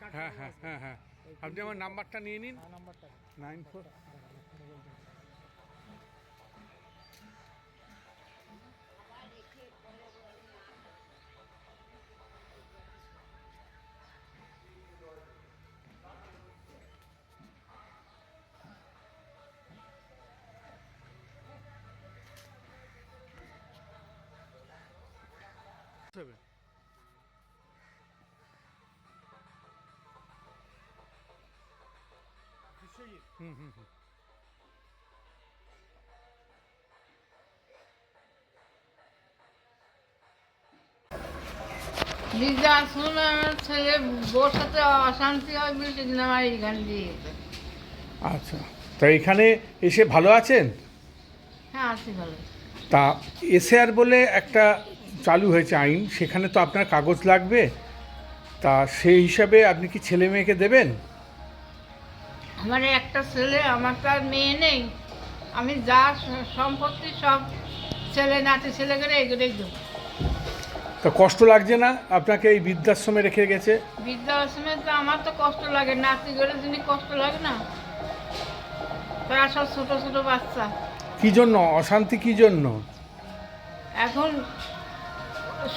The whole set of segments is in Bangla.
প্রোগ্রামে কাট হ্যাঁ হ্যাঁ হ্যাঁ। হ্যাঁ আপনি আমার নাম্বারটা নিয়ে নিন। নাম্বারটা। নাইন ফোর হুম হুম হুম দিদা শুনে আমার ছেলে বোর সাথে অশান্তি হয় বলে সেদিন আমার দিয়ে। গেছে আচ্ছা তো এখানে এসে ভালো আছেন? হ্যাঁ আছি ভালো। তা এসআর বলে একটা চালু হয়েছে আইন সেখানে তো আপনার কাগজ লাগবে। তা সেই হিসাবে আপনি কি ছেলে মেয়েকে দেবেন? আমার একটা ছেলে আমার তো আর মেয়ে নেই। আমি যা সম্পত্তি সব ছেলে নাতি ছেলে করে এগুলোই দেবো। তা কষ্ট লাগছে না? আপনাকে এই বৃদ্ধাশ্রমে রেখে গেছে? বৃদ্ধাশ্রমে তো আমার তো কষ্ট লাগে নাতি করে যিনি কষ্ট লাগে না। তারা সব ছোটো ছোটো বাচ্চা। কি জন্য? অশান্তি কি জন্য? এখন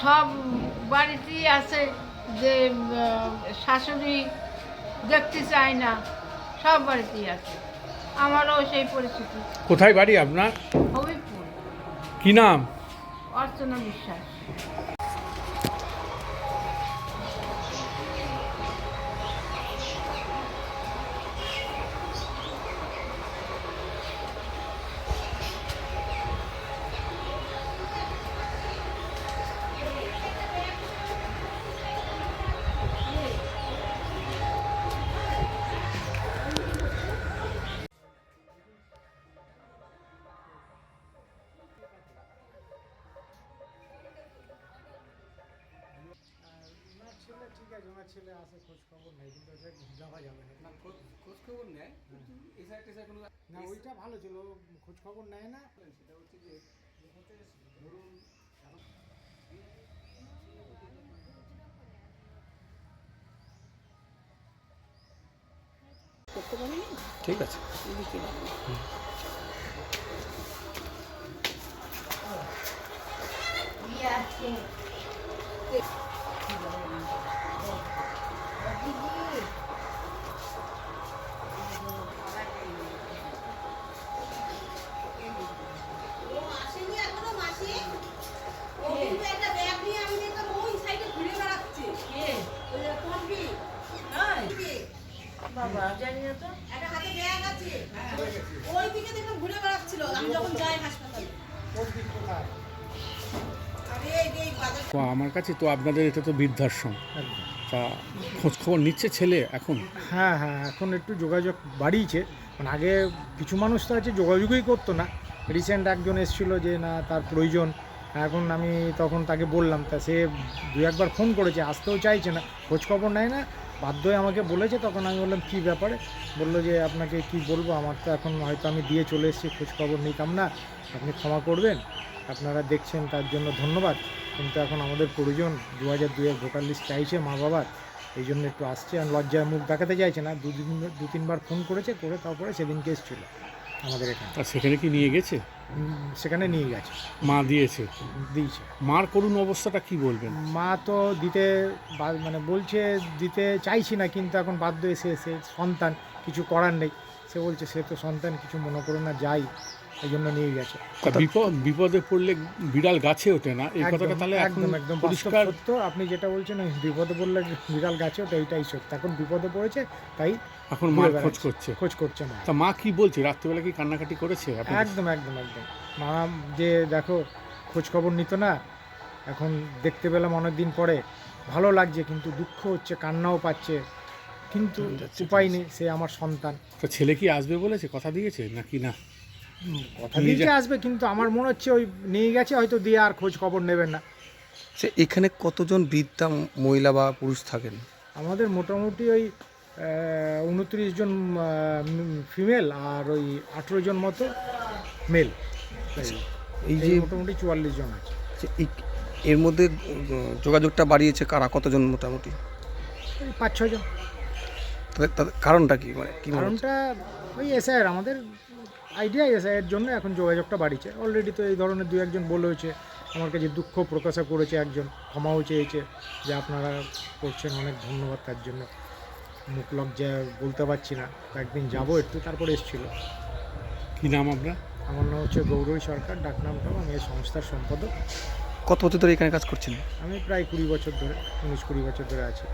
সব বাড়িতেই আছে যে শাশুড়ি দেখতে চায় না। সব বাড়িতেই আছে। আমারও সেই পরিস্থিতি কোথায় বাড়ি আপনার? হবিপুর কি নাম? অর্চনা বিশ্বাস। ছেলে আছে ছেলে আসে খোঁজ খবর নেই কিন্তু ওটা যাওয়া যাবে না। খোঁজ খবর নেয় কিন্তু এসআই টেসআই কোনো না ওইটা ভালো ছিল খোঁজ খবর নেয় না। সেটা হচ্ছে যে ধরুন ঠিক আছে। ও বাবা জানি না তো। একটা হাতে ব্যাগ আছে। ওই দিকে দেখলাম ঘুরে বেড়াচ্ছিল। আমি যখন যাই হাসপাতালে। কোন দিক কোথায় আরে এই যে এই বাজার তো আমার কাছে তো আপনাদের এটা তো বৃদ্ধাশ্রম। তা খোঁজ খবর নিচ্ছে ছেলে এখন? হ্যাঁ হ্যাঁ এখন একটু যোগাযোগ বাড়িয়েছে। মানে আগে কিছু মানুষ তো আছে যোগাযোগই করতো না। রিসেন্ট একজন এসেছিল যে না তার প্রয়োজন। এখন আমি তখন তাকে বললাম তা সে দু একবার ফোন করেছে আসতেও চাইছে না। খোঁজখবর নেয় না। বাধ্য হয়ে আমাকে বলেছে, তখন আমি বললাম, কী ব্যাপারে? বলল যে, আপনাকে কি বলব? আমার তো এখন হয়তো আমি দিয়ে চলে এসেছি, খোঁজখবর নিতাম না, আপনি ক্ষমা করবেন, আপনারা দেখছেন তার জন্য ধন্যবাদ। কিন্তু এখন আমাদের প্রয়োজন দু হাজার দুয়ের ভোটার লিস্ট চাইছে মা বাবার এই জন্য একটু আসছে আর লজ্জায় মুখ দেখাতে চাইছে না। দু তিনবার ফোন করেছে, করে তারপরে সেদিন কেস ছিল আমাদের এখানে। সেখানে কি নিয়ে গেছে? সেখানে নিয়ে গেছে। মা দিয়েছে। দিয়েছে। মার করুন অবস্থাটা কি বলবেন? মা তো দিতে মানে বলছে দিতে চাইছি না কিন্তু এখন বাধ্য এসে এসে সন্তান কিছু করার নেই। সে বলছে সে তো সন্তান কিছু মনে করে না যাই। এই জন্য নিয়ে গেছে। তা বিপদ বিপদে পড়লে বিড়াল গাছে ওঠে না। এই কথাটা তাহলে একদম একদম পরিষ্কার সত্য। আপনি যেটা বলছেন বিপদে পড়লে বিড়াল গাছে ওটা এইটাই সত্য। এখন বিপদে পড়েছে তাই এখন মার খোঁজ করছে। খোঁজ করছে মা। তা মা কি বলছে? রাত্রিবেলা কি কান্নাকাটি করেছে একদম একদম একদম। মা যে দেখো খোঁজ খবর নিত না এখন দেখতে পেলাম অনেক দিন পরে। ভালো লাগছে কিন্তু দুঃখ হচ্ছে কান্নাও পাচ্ছে। কিন্তু উপায় নেই সে আমার সন্তান। তা ছেলে কি আসবে বলেছে? কথা দিয়েছে? নাকি না? কথা যা- আসবে কিন্তু আমার মনে হচ্ছে ওই নিয়ে গেছে হয়তো দিয়ে আর খোঁজ খবর নেবেন না। সে এখানে কতজন বৃদ্ধা মহিলা বা পুরুষ থাকেন? আমাদের মোটামুটি ওই উনত্রিশ জন ফিমেল আর ওই আঠেরো জন মতো মেল। এই যে মোটামুটি চুয়াল্লিশ জন আছে। যে এর মধ্যে যোগাযোগটা বাড়িয়েছে কারা? কতজন মোটামুটি? পাঁচ ছজন তাদের কারণটা কি? মানে কি কারণটা ওই এসআইয়ের আমাদের আইডিয়া এসআইয়ের জন্য এখন যোগাযোগটা বাড়িছে অলরেডি তো এই ধরনের দু একজন বলে হয়েছে আমার কাছে দুঃখ প্রকাশ করেছে একজন ক্ষমাও চেয়েছে যে আপনারা করছেন অনেক ধন্যবাদ তার জন্য। মুখ লজ্জা বলতে পারছি না একদিন যাব একটু তারপরে এসেছিল। কি নাম আপনার? আমার নাম হচ্ছে গৌরী সরকার ডাকনামটাও আমি এই সংস্থার সম্পাদক। কত বছর ধরে এখানে কাজ করছেন? আমি প্রায় কুড়ি বছর ধরে উনিশ কুড়ি বছর ধরে আছি।